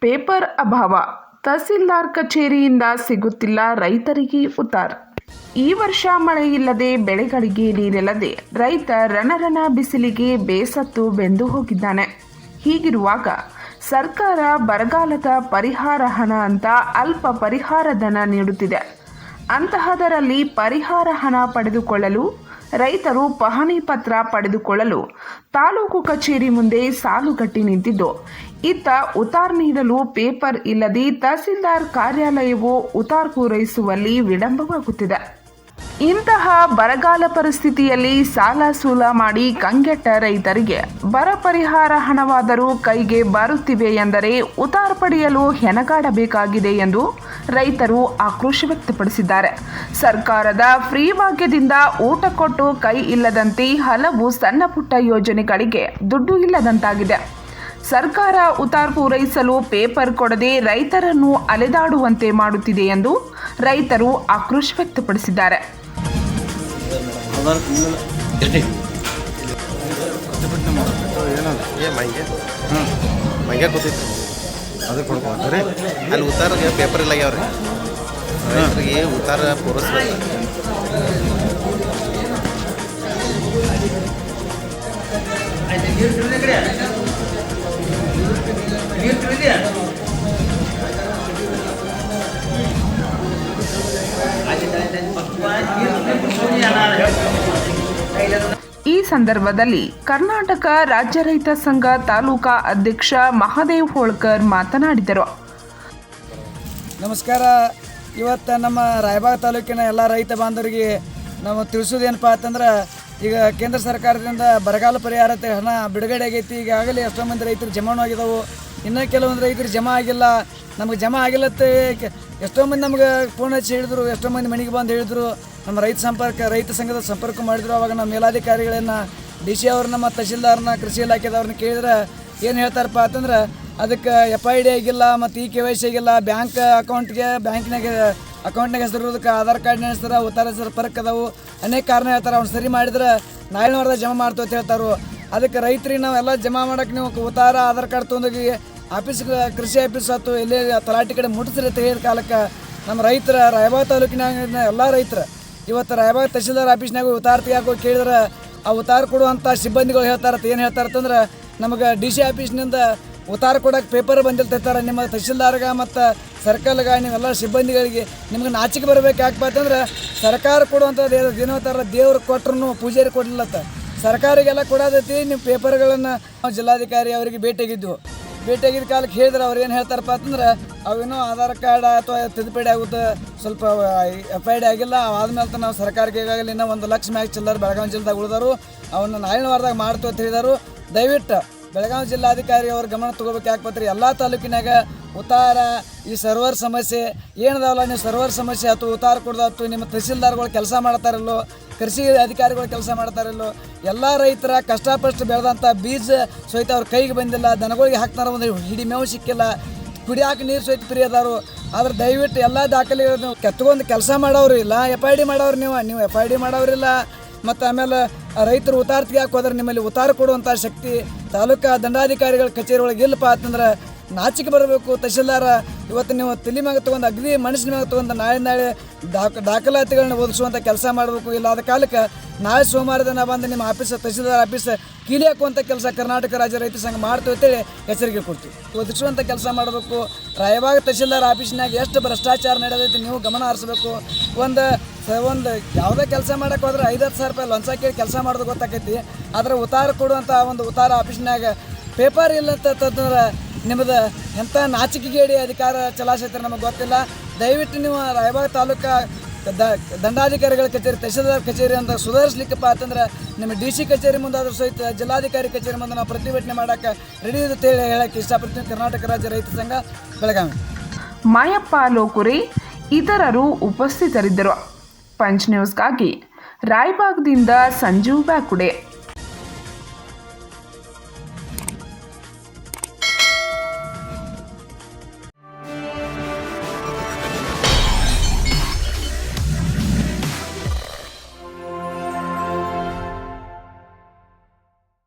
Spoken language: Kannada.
paper ಅಭಾವ. ತಹಸೀಲ್ದಾರ್ ಕಚೇರಿಯಿಂದ ಸಿಗುತ್ತಿಲ್ಲ ರೈತರಿಗೆ ಉತ್ತಾರ್ ಈ ವರ್ಷ ಮಳೆ ಇಲ್ಲದೆ ಬೆಳೆಗಳಿಗೆ ನೀರಿಲ್ಲದೆ ರೈತ ರಣರಣ ಬಿಸಿಲಿಗೆ ಬೇಸತ್ತು ಬೆಂದು ಹೋಗಿದ್ದಾನೆ. ಹೀಗಿರುವಾಗ ಸರ್ಕಾರ ಬರಗಾಲದ ಪರಿಹಾರ ಹಣ ಅಂತ ಅಲ್ಪ ಪರಿಹಾರ ಧನ ನೀಡುತ್ತಿದೆ. ಅಂತಹದರಲ್ಲಿ ಪರಿಹಾರ ಹಣ ಪಡೆದುಕೊಳ್ಳಲು, ರೈತರು ಪಹಣಿ ಪತ್ರ ಪಡೆದುಕೊಳ್ಳಲು ತಾಲೂಕು ಕಚೇರಿ ಮುಂದೆ ಸಾಲುಗಟ್ಟಿ ನಿಂತಿದ್ದು. ಇತ್ತ ಉತಾರ್ ನೀಡಲು ಪೇಪರ್ ಇಲ್ಲದೆ ತಹಸೀಲ್ದಾರ್ ಕಾರ್ಯಾಲಯವು ಉತಾರ್ ಪೂರೈಸುವಲ್ಲಿ ವಿಳಂಬವಾಗುತ್ತಿದೆ. ಇಂತಹ ಬರಗಾಲ ಪರಿಸ್ಥಿತಿಯಲ್ಲಿ ಸಾಲ ಸೂಲ ಮಾಡಿ ಕಂಗೆಟ್ಟ ರೈತರಿಗೆ ಬರ ಪರಿಹಾರ ಹಣವಾದರೂ ಕೈಗೆ ಬರುತ್ತಿವೆ ಎಂದರೆ ಉತಾರ್ ಪಡೆಯಲು ಹೆಣಗಾಡಬೇಕಾಗಿದೆ ಎಂದು ರೈತರು ಆಕ್ರೋಶ ವ್ಯಕ್ತಪಡಿಸಿದ್ದಾರೆ. ಸರ್ಕಾರದ ಫ್ರೀ ಭಾಗ್ಯದಿಂದ ಊಟ ಕೊಟ್ಟು ಕೈ ಇಲ್ಲದಂತೆ ಹಲವು ಸಣ್ಣ ಪುಟ್ಟ ಯೋಜನೆಗಳಿಗೆ ದುಡ್ಡು ಇಲ್ಲದಂತಾಗಿದೆ. ಸರ್ಕಾರ ಉತಾರ್ ಪೂರೈಸಲು ಪೇಪರ್ ಕೊಡದೆ ರೈತರನ್ನು ಅಲೆದಾಡುವಂತೆ ಮಾಡುತ್ತಿದೆ ಎಂದು ರೈತರು ಆಕ್ರೋಶ ವ್ಯಕ್ತಪಡಿಸಿದ್ದಾರೆ. ಅಲ್ಲಿ ಉತ್ತಾರ ಪೇಪರ್ ಈ ಸಂದರ್ಭದಲ್ಲಿ ಕರ್ನಾಟಕ ರಾಜ್ಯ ರೈತ ಸಂಘ ತಾಲೂಕಾ ಅಧ್ಯಕ್ಷ ಮಹಾದೇವ್ ಹೋಳ್ಕರ್ ಮಾತನಾಡಿದರು. ನಮಸ್ಕಾರ. ಇವತ್ತು ನಮ್ಮ ರಾಯಬಾಗ ತಾಲೂಕಿನ ಎಲ್ಲ ರೈತ ಬಾಂಧವರಿಗೆ ನಾವು ತಿಳಿಸೋದೇನಪ್ಪ ಅಂತಂದ್ರೆ, ಈಗ ಕೇಂದ್ರ ಸರ್ಕಾರದಿಂದ ಬರಗಾಲ ಪರಿಹಾರ ಹಣ ಬಿಡುಗಡೆ ಆಗೈತಿ ಈಗಾಗಲೇ ಎಷ್ಟೋ ಮಂದಿ ರೈತರು ಜಮಾನು ಆಗಿದಾವು. ಇನ್ನೂ ಕೆಲವೊಂದು ರೈತರು ಜಮಾ ಆಗಿಲ್ಲ, ನಮಗೆ ಜಮಾ ಆಗಿಲ್ಲತ್ತೆ ಎಷ್ಟೋ ಮಂದಿ ನಮ್ಗೆ ಫೋನ್ ಹಚ್ಚಿ ಹೇಳಿದ್ರು, ಎಷ್ಟೋ ಮಂದಿ ಮನೆಗೆ ಬಂದು ಹೇಳಿದ್ರು, ನಮ್ಮ ರೈತ ಸಂಪರ್ಕ, ರೈತ ಸಂಘದ ಸಂಪರ್ಕ ಮಾಡಿದ್ರು, ಅವಾಗ ನಮ್ಮ ಮೇಲಾಧಿಕಾರಿಗಳನ್ನ, ಡಿ ಸಿ ಅವ್ರನ್ನ ಮತ್ತು ತಹಶೀಲ್ದಾರ್ನ, ಕೃಷಿ ಇಲಾಖೆದವ್ರನ್ನ ಕೇಳಿದ್ರೆ ಏನು ಹೇಳ್ತಾರಪ್ಪ ಅಂತಂದ್ರೆ, ಅದಕ್ಕೆ ಎಫ್ ಐ ಡಿ ಆಗಿಲ್ಲ, ಮತ್ತು ಇ ಕೆ ವೈ ಸಿ ಆಗಿಲ್ಲ, ಬ್ಯಾಂಕ್ ಅಕೌಂಟ್ಗೆ, ಬ್ಯಾಂಕ್ನಾಗ, ಅಕೌಂಟ್ನಾಗ ಹೆಸರು ಇರೋದಕ್ಕೆ ಆಧಾರ್ ಕಾರ್ಡ್ ನೆನೆಸ್ತಾರೆ, ಉತ್ತರ ಹೆಸರು ಪರಕ್ ಅದಾವು, ಅನೇಕ ಕಾರಣ ಹೇಳ್ತಾರೆ, ಅವ್ನು ಸರಿ ಮಾಡಿದ್ರೆ ನಾಳೆ ವಾರದ ಜಮಾ ಮಾಡ್ತು ಅಂತ ಹೇಳ್ತಾರೆ. ಅದಕ್ಕೆ ರೈತರಿಗೆ ನಾವೆಲ್ಲ ಜಮಾ ಮಾಡಕ್ಕೆ ನೀವು ಉತ್ತಾರ, ಆಧಾರ್ ಕಾರ್ಡ್ ತೊಗೊಂಡೋಗಿ ಆಫೀಸ್, ಕೃಷಿ ಆಫೀಸ್ ಆಯ್ತು ಎಲ್ಲೇ ತಲಾಟಿ ಕಡೆ ಮುಟ್ಟಿಸ್ರಿ ತೆಗೆದ ಕಾಲಕ್ಕೆ ನಮ್ಮ ರೈತರ ರಾಯಬಾಗ ತಾಲೂಕಿನಾಗ ಎಲ್ಲ ರೈತರ ಇವತ್ತು ರಾಯಬಾಗ ತಹಶೀಲ್ದಾರ್ ಆಫೀಸ್ನಾಗ ಉತ್ತಾರ ತೆಗಿಯಾಕೋ ಕೇಳಿದ್ರೆ ಆ ಉತ್ತಾರ ಕೊಡುವಂಥ ಸಿಬ್ಬಂದಿಗಳು ಹೇಳ್ತಾರತ್ತ ಏನು ಹೇಳ್ತಾರತ್ತಂದ್ರೆ ನಮಗೆ ಡಿ ಸಿ ಆಫೀಸ್ನಿಂದ ಉತ್ತಾರ ಕೊಡೋಕೆ ಪೇಪರ್ ಬಂದಿರ್ತಿರ್ತಾರೆ ನಿಮ್ಮ ತಹಶೀಲ್ದಾರ್ಗ ಮತ್ತು ಸರ್ಕಲ್ಗ, ನೀವೆಲ್ಲ ಸಿಬ್ಬಂದಿಗಳಿಗೆ ನಿಮ್ಗೆ ನಾಚಿಕೆ ಬರಬೇಕು ಯಾಕಪ್ಪ ಅಂತಂದ್ರೆ ಸರ್ಕಾರ ಕೊಡುವಂಥದ್ದು ಏನೋ ಥರ ದೇವ್ರಿಗೆ ಕೊಟ್ರು ಪೂಜಾರಿ ಕೊಡ್ಲಿಲ್ಲತ್ತ ಸರ್ಕಾರಿಗೆಲ್ಲ ಕೊಡೋದೈತಿ ನಿಮ್ಮ ಪೇಪರ್ಗಳನ್ನು ನಾವು ಜಿಲ್ಲಾಧಿಕಾರಿ ಅವರಿಗೆ ಭೇಟಿಯಾಗಿದ್ದು ಭೇಟಿಯಾಗಿದ್ದ ಕಾಲಕ್ಕೆ ಹೇಳಿದ್ರೆ ಅವ್ರು ಏನು ಹೇಳ್ತಾರಪ್ಪ ಅಂತಂದ್ರೆ ಅವೇನೋ ಆಧಾರ್ ಕಾರ್ಡ್ ಅಥವಾ ತಿದ್ದುಪಡಿ ಆಗುತ್ತೆ ಸ್ವಲ್ಪ ಎಫ್ ಐ ಡಿ ಆಗಿಲ್ಲ ಆದ್ಮೇಲೆ ನಾವು ಸರ್ಕಾರಕ್ಕೆ ಈಗಾಗಲೇ ಇನ್ನೂ ಒಂದು ಲಕ್ಷ ಮ್ಯಾಚ್ ಚಿಲ್ಲರ್ ಬೆಳಗಾವಿ ಜಿಲ್ಲೆದಾಗ ಉಳಿದಾರು ಅವನ್ನ ನಾಳಿನ ವಾರದಾಗ ಮಾಡ್ತು ಅಂತ ಹೇಳಿದರು. ದಯವಿಟ್ಟು ಬೆಳಗಾವಿ ಜಿಲ್ಲಾಧಿಕಾರಿ ಅವ್ರ ಗಮನ ತಗೋಬೇಕು ಯಾಕಪತ್ರಿ ಎಲ್ಲ ತಾಲೂಕಿನಾಗ ಉತ್ತಾರ, ಈ ಸರ್ವರ್ ಸಮಸ್ಯೆ ಏನದಾವಲ್ಲ? ನೀವು ಸರ್ವರ್ ಸಮಸ್ಯೆ ಆಯ್ತು, ಉತ್ತಾರ ಕೊಡ್ದಾತು ನಿಮ್ಮ ತಹಸೀಲ್ದಾರ್ಗಳು ಕೆಲಸ ಮಾಡ್ತಾರಲ್ಲೋ, ಕೃಷಿ ಅಧಿಕಾರಿಗಳು ಕೆಲಸ ಮಾಡ್ತಾರಲ್ಲೋ, ಎಲ್ಲ ರೈತರ ಕಷ್ಟಪಷ್ಟು ಬೆಳೆದಂಥ ಬೀಜ ಸಹಿತ ಅವ್ರ ಕೈಗೆ ಬಂದಿಲ್ಲ, ದನಗಳಿಗೆ ಹಾಕ್ತಾರ ಒಂದು ಹಿಡಿ ಮೇವು ಸಿಕ್ಕಿಲ್ಲ, ಕುಡಿಯಾಕೆ ನೀರು ಸಹಿತ ಪ್ರಿಯ ಅದಾರು ಆದ್ರೆ ದಯವಿಟ್ಟು ಎಲ್ಲ ದಾಖಲೆಗಳನ್ನು ಕೆತ್ಕೊಂಡು ಕೆಲಸ ಮಾಡೋರು ಇಲ್ಲ ಎಫ್ ಐ ಡಿ ಮಾಡೋರು ನೀವು. ನೀವು ಎಫ್ ಐ ಡಿ ಮಾಡೋರಿಲ್ಲ, ಮತ್ತು ಆಮೇಲೆ ರೈತರು ಉತಾರ್ತಿಗೆ ಹಾಕೋದ್ರೆ ನಿಮ್ಮಲ್ಲಿ ಉತ್ತಾರ ಕೊಡುವಂಥ ಶಕ್ತಿ ತಾಲೂಕಾ ದಂಡಾಧಿಕಾರಿಗಳ ಕಚೇರಿ ಒಳಗೆ ಇಲ್ಲಪ್ಪ ಅಂತಂದ್ರೆ ನಾಚಿಕೆ ಬರಬೇಕು, ತಹಶೀಲ್ದಾರ ಇವತ್ತು ನೀವು ತಲೆ ಮ್ಯಾಗ ತಗೊಂಡು ಅಗ್ನಿ ಮನುಷ್ಯನ ಮ್ಯಾಗ ತಗೊಂಡು ನಾಳೆ ನಾಳೆ ದಾಖ, ದಾಖಲಾತಿಗಳನ್ನ ಒದಗಿಸುವಂಥ ಕೆಲಸ ಮಾಡಬೇಕು. ಇಲ್ಲ ಆದ ಕಾಲಕ್ಕೆ ನಾಳೆ ಸೋಮವಾರ ದಿನ ಬಂದು ನಿಮ್ಮ ಆಫೀಸ್, ತಹಶೀಲ್ದಾರ್ ಆಫೀಸ್ ಕೀಲಿ ಹಾಕುವಂಥ ಕೆಲಸ ಕರ್ನಾಟಕ ರಾಜ್ಯ ರೈತ ಸಂಘ ಮಾಡ್ತೀವಿ ಅಂತೇಳಿ ಎಚ್ಚರಿಕೆ ಕೊಡ್ತೀವಿ. ಒದಗಿಸುವಂಥ ಕೆಲಸ ಮಾಡಬೇಕು. ರಾಯಬಾಗ ತಹಶೀಲ್ದಾರ್ ಆಫೀಸ್ನಾಗ ಎಷ್ಟು ಭ್ರಷ್ಟಾಚಾರ ನಡೆದೈತಿ ನೀವು ಗಮನ ಹರಿಸ್ಬೇಕು. ಒಂದು ಒಂದು ಯಾವುದೇ ಕೆಲಸ ಮಾಡೋಕೆ ಹೋದ್ರೆ ಐದು, ಹತ್ತು ಸಾವಿರ ರೂಪಾಯಿ ಲಂಚ ಕೇಳಿ ಕೆಲಸ ಮಾಡೋದು ಗೊತ್ತಾಕೈತಿ. ಆದರೆ ಉತ್ತಾರ ಕೊಡುವಂಥ ಒಂದು ಉತ್ತಾರ ಆಫೀಸ್ನಾಗ ಪೇಪರ್ ಇಲ್ಲ ಅಂತಂದ್ರೆ ನಿಮ್ಮದು ಎಂಥ ನಾಚಿಕೆಗೇಡಿ ಅಧಿಕಾರ ಚಲಾಯಿಸೈತೆ ನಮಗೆ ಗೊತ್ತಿಲ್ಲ. ದಯವಿಟ್ಟು ನೀವು ರಾಯಬಾಗ ತಾಲೂಕು ದ, ದಂಡಾಧಿಕಾರಿಗಳ ಕಚೇರಿ, ತಹಶೀಲ್ದಾರ್ ಕಚೇರಿ ಅಂತ ಸುಧಾರಿಸ್ಲಿಕ್ಕಪ್ಪ ಅಂತಂದ್ರೆ ನಿಮ್ಮ ಡಿ ಸಿ ಕಚೇರಿ ಮುಂದಾದ್ರೂ ಸಹಿತ ಜಿಲ್ಲಾಧಿಕಾರಿ ಕಚೇರಿ ಮುಂದೆ ನಾವು ಪ್ರತಿಭಟನೆ ಮಾಡೋಕ್ಕೆ ರೆಡಿ ಅಂತೇಳಿ ಹೇಳಕ್ಕೆ ಇಷ್ಟಪಡ್ತೀನಿ. ಕರ್ನಾಟಕ ರಾಜ್ಯ ರೈತ ಸಂಘ, ಬೆಳಗಾವಿ. ಮಾಯಪ್ಪ ಲೋಕುರಿ ಇತರರು ಉಪಸ್ಥಿತರಿದ್ದರು. ಪಂಚ್ ನ್ಯೂಸ್ಗಾಗಿ ರಾಯಬಾಗ್ದಿಂದ ಸಂಜೀವ್ ಬ್ಯಾಕುಡೆ.